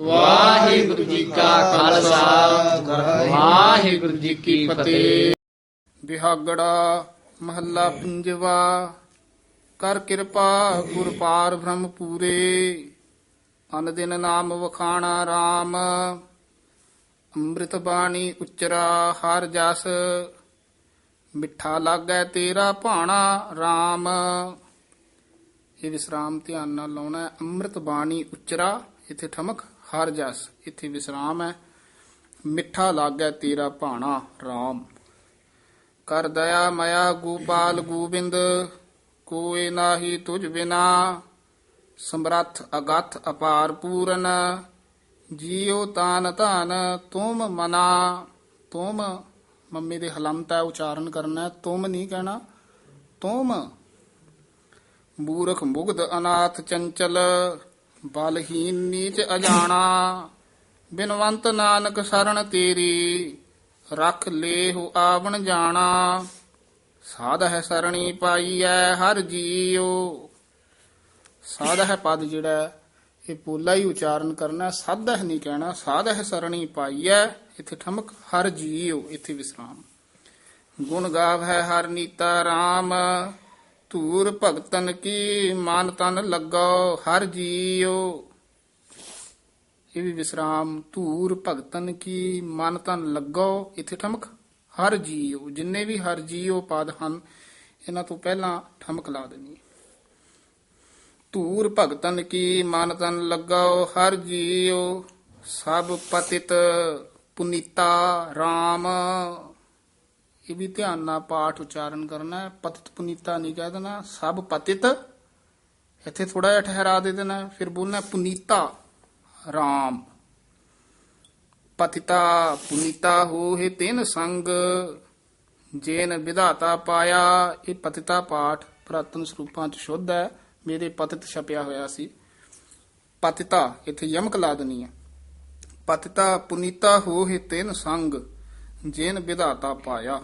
ਵਾਹਿਗੁਰੂ ਜੀ ਕਾ ਖਾਲਸਾ। ਵਾਹਿਗੁਰੂ ਜੀ ਕੀ ਫਤਿਹ। ਬਿਹਾਗੜਾ ਮਹੱਲਾ ਪੰਜਵਾ। ਕਰ ਕਿਰਪਾ ਗੁਰ ਪਾਰ ਬ੍ਰਹਮ ਪੂਰੇ ਅਨ ਦਿਨ ਨਾਮ ਵਖਾਣਾ RAM ਅੰਮ੍ਰਿਤ ਬਾਣੀ ਉਚਰਾ ਹਰ ਜਸ। ਮਿੱਠਾ ਲਾਗੈ ਤੇਰਾ ਭਾਣਾ RAM ਇਹ ਵਿਸਰਾਮ ਧਿਆਨ ਨਾਲ ਲਾਉਣਾ ਅੰਮ੍ਰਿਤ ਬਾਣੀ ਉਚਰਾ, ਇੱਥੇ ਠਮਕ। ਹਰ ਜਸ ਇੱਥੇ ਵਿਸਰਾਮ ਹੈ। ਮਿੱਠਾ ਲਾਗੈ ਤੇਰਾ ਭਾਣਾ RAM ਕਰ ਦਇਆ ਮਇਆ ਗੋਪਾਲ ਗੋਬਿੰਦ ਕੋਏ ਨਾਹੀ ਤੁਝ ਬਿਨਾ। ਸਮਰੱਥ ਅਗਥ ਅਪਾਰ ਪੂਰਨ ਜੀਉ ਤਾਨ ਧਨ ਤੁਮ ਮਨਾ। ਤੁਮ ਮੰਮੀ ਦੇ ਹਲੰਤ ਉਚਾਰਨ ਕਰਨਾ ਹੈ, ਤੁਮ ਨਹੀਂ ਕਹਿਣਾ ਤੁਮ। ਮੂਰਖ ਮੁਗਧ ਅਨਾਥ ਚੰਚਲ ਬਲਹੀਨ ਨੀਚ ਅਜਾਣਾ, ਬਿਨਵੰਤ ਨਾਨਕ ਸਰਣ ਤੇਰੀ, ਰਖ ਲੇਹੁ ਆਵਣ ਜਾਣਾ। ਸਾਧ ਹੈ ਸਰਣੀ ਪਾਈਐ ਹਰ ਜੀਉ। ਸਾਧ ਹੈ ਪਦ ਜਿਹੜਾ ਇਹ ਪੋਲਾ ਹੀ ਉਚਾਰਨ ਕਰਨਾ, ਸਾਧ ਹੈ ਨਹੀਂ ਕਹਿਣਾ, ਸਾਧ ਹੈ ਸਰਣੀ ਪਾਈਐ, ਇੱਥੇ ਠਮਕ ਹਰ ਜੀਉ, ਇੱਥੇ ਵਿਸਰਾਮ। ਗੁਣ ਗਾਵ ਹੈ ਹਰ ਨੀਤਾ RAM ਧੂਰ ਭਗਤਨ ਕੀ ਮਨ ਤਨ ਲੱਗੋ ਹਰ ਜੀਉ ਇਹ ਵੀ ਵਿਸਰਾਮ, ਧੂਰ ਭਗਤਨ ਕੀ ਮਨ ਤਨ ਲੱਗੋ ਇਥੇ ਠਮਕ। ਹਰ ਜੀਉ ਜਿੰਨੇ ਵੀ ਹਰ ਜੀਉ ਪਦ ਹਨ, ਇਹਨਾਂ ਤੋਂ ਪਹਿਲਾਂ ਠਮਕ ਲਾ ਦੇਣੀ ਧੂਰ ਭਗਤਨ ਕੀ ਮਨ ਤਨ ਲੱਗੋ ਹਰ ਜੀਉ ਸਭ ਪਤਿਤ ਪੁਨੀਤਾ RAM ਇਹ ਵੀ ਧਿਆਨ ਨਾਲ ਪਾਠ ਉਚਾਰਨ ਕਰਨਾ ਹੈ ਪਤਿਤ ਪੁਨੀਤਾ ਨਹੀਂ ਕਹਿ ਦੇਣਾ, ਸਭ ਪਤਿਤ। ਇੱਥੇ ਥੋੜਾ ਜਿਹਾ ਠਹਿਰਾ ਦੇ ਦੇਣਾ, ਫਿਰ ਬੋਲਣਾ ਪੁਨੀਤਾ RAM ਪਤਿਤਾ ਪੁਨੀਤਾ ਹੋਏ ਤਿਨ ਸੰਗ, ਜੇਨ ਵਿਧਾਤਾ ਪਾਇਆ, ਇਹ ਪਤਿਤਾ ਪਾਠ ਪ੍ਰਾਤਨ ਸਰੂਪਾਂ ਚ ਸ਼ੁੱਧ ਹੈ, ਮੇਰੇ ਪਤਿਤ ਛਪਿਆ ਹੋਇਆ ਸੀ। ਪਤਿਤਾ, ਇੱਥੇ ਯਮਕ ਲਾ ਦੇਣੀ ਹੈ। ਪਤਿਤਾ ਪੁਨੀਤਾ ਹੋਏ ਤਿੰਨ ਸੰਗ, ਜੇਨ ਵਿਧਾਤਾ ਪਾਇਆ।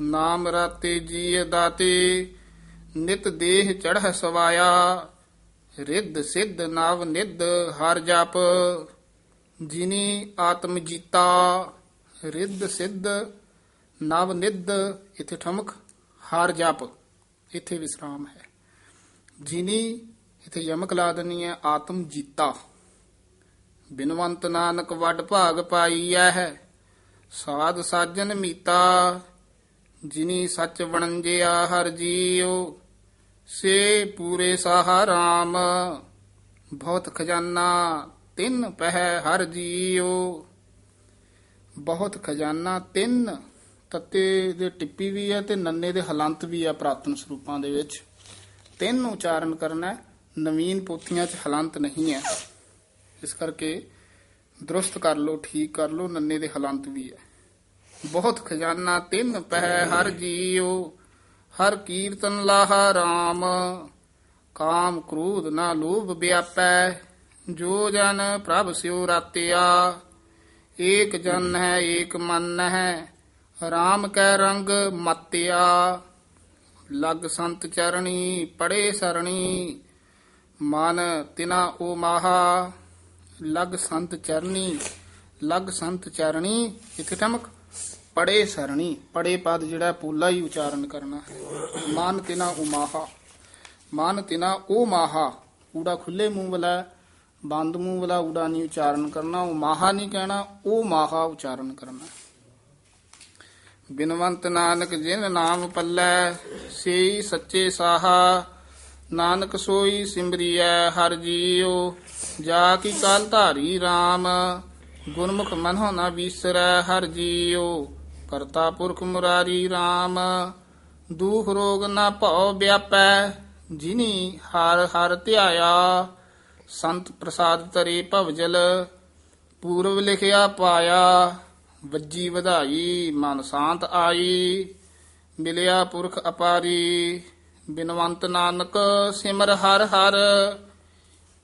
ਨਾਮ ਰਾਤੇ ਜੀਏ ਦਾਤੇ, ਨਿਤ ਦੇਹ ਚੜ੍ਹ ਸਵਾਇਆ, ਰਿੱਧ ਸਿੱਧ ਨਵ ਨਿੱਧ ਹਰ ਜਪ, ਜਿਨੀ ਆਤਮ ਜੀਤਾ, ਰਿੱਧ ਸਿੱਧ ਨਵ ਨਿੱਧ, ਇਥੇ ਠਮਕ, ਹਰ ਜਪ, ਇਥੇ ਵਿਸਰਾਮ ਹੈ। ਜਿਨੀ ਇਥੇ ਯਮਕ ਲਾ ਦੇਣੀ ਹੈ, ਆਤਮ ਜੀਤਾ। ਬਿਨਵੰਤ ਨਾਨਕ ਵੱਡ ਭਾਗ ਪਾਈਐ ਹੈ, ਸਾਧ ਸਾਜਨ ਮੀਤਾ ਜਿਨੀ ਸੱਚ ਵਣੰਜਿਆ ਹਰ ਜੀਉ, ਸੇ ਪੂਰੇ ਸਾਹਾ ਰਾਮ। ਬਹੁਤ ਖਜ਼ਾਨਾ ਤਿੰਨ ਪਹਿ ਹਰ ਜੀਉ। ਬਹੁਤ ਖਜ਼ਾਨਾ ਤਿੰਨ, ਤੱਤੇ ਦੇ ਟਿੱਪੀ ਵੀ ਹੈ ਤੇ ਨੰਨੇ ਦੇ ਹਲੰਤ ਵੀ ਹੈ ਪ੍ਰਾਤਨ ਸਰੂਪਾਂ ਦੇ ਵਿੱਚ। ਤਿੰਨ ਉਚਾਰਨ ਕਰਨਾ ਹੈ। ਨਵੀਨ ਪੋਥੀਆਂ 'ਚ ਹਲੰਤ ਨਹੀਂ ਹੈ। ਇਸ ਕਰਕੇ ਦਰੁਸਤ ਕਰ ਲਓ, ਠੀਕ ਕਰ ਲਓ, ਨੰਨੇ ਦੇ ਹਲੰਤ ਵੀ ਹੈ। ਬਹੁਤ ਖਜ਼ਾਨਾ ਤਿੰਨ ਪਹਿ ਹਰ ਜੀਉ, ਹਰ ਕੀਰਤਨ ਲਾਹਾ RAM ਕਾਮ ਕ੍ਰੋਧ ਨਾ ਲੋਭ ਵਿਆਪੈ, ਜੋ ਜਨ ਪ੍ਰਭ ਸਿਉ ਰਾਤਿਆ। ਏਕ ਜਨ ਹੈ, ਏਕ ਮਨ ਹੈ RAM ਕੈ ਰੰਗ ਮਤਿਆ। ਲਗ ਸੰਤ ਚਰਣੀ, ਪੜੇ ਸਰਣੀ, ਮਨ ਤਿਨਾ ਓ ਮਾਹਾ। ਲਗ ਸੰਤ ਚਰਣੀ, ਲਗ ਸੰਤ ਚਰਣੀ, ਇਥੇ ਠਮਕ। ਪੜੇ ਸਰਣੀ, ਪੜੇ ਪਦ ਜਿਹੜਾ ਪੂਲਾ ਹੀ ਉਚਾਰਨ ਕਰਨਾ ਹੈ। ਮਨ ਤਿਨਾ ਉਮਾਹਾ ਮਨ ਤਿਨਾ ਉਹ ਮਾਹਾ। ਊੜਾ ਖੁੱਲੇ ਮੂੰਹ ਵਾਲਾ, ਬੰਦ ਮੂੰਹ ਵਾਲਾ ਊੜਾ ਨਹੀਂ ਉਚਾਰਨ ਕਰਨਾ, ਉਹ ਮਾਹਾ ਨਹੀਂ ਕਹਿਣਾ, ਉਹ ਮਾਹਾ ਉਚਾਰਨ ਕਰਨਾ ਬਿਨਵੰਤ ਨਾਨਕ ਜਿਨ ਨਾਮ ਪੱਲੇ ਸੇ ਸੱਚੇ ਸਾਹਾ। ਨਾਨਕ ਸੋਈ ਸਿਮਰਿਐ, ਹਰ ਜੀਉ, ਜਾ ਕੀ ਕਾਲ ਧਾਰੀ RAM ਗੁਰਮੁਖ ਮਨੋ ਨਾ ਵੀਸਰੈ, ਹਰ ਜੀਉ। ਕਰਤਾ ਪੁਰਖ ਮੁਰਾਰੀ RAM ਦੂਖ ਰੋਗ ਨਾ ਭਉ ਵਿਆਪੈ, ਜਿਨੀ ਹਰ ਹਰ ਧਿਆਇਆ। ਸੰਤ ਪ੍ਰਸਾਦ ਤਰੇ ਭਵਜਲ, ਪੂਰਵ ਲਿਖਿਆ ਪਾਇਆ। ਵੱਜੀ ਵਧਾਈ, ਮਨ ਸ਼ਾਂਤ ਆਈ। ਮਿਲਿਆ ਪੁਰਖ ਅਪਾਰੀ, ਬਿਨਵੰਤ ਨਾਨਕ ਸਿਮਰ ਹਰ ਹਰ।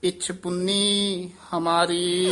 ਇਛ ਪੁੰਨੀ ਹਮਾਰੀ।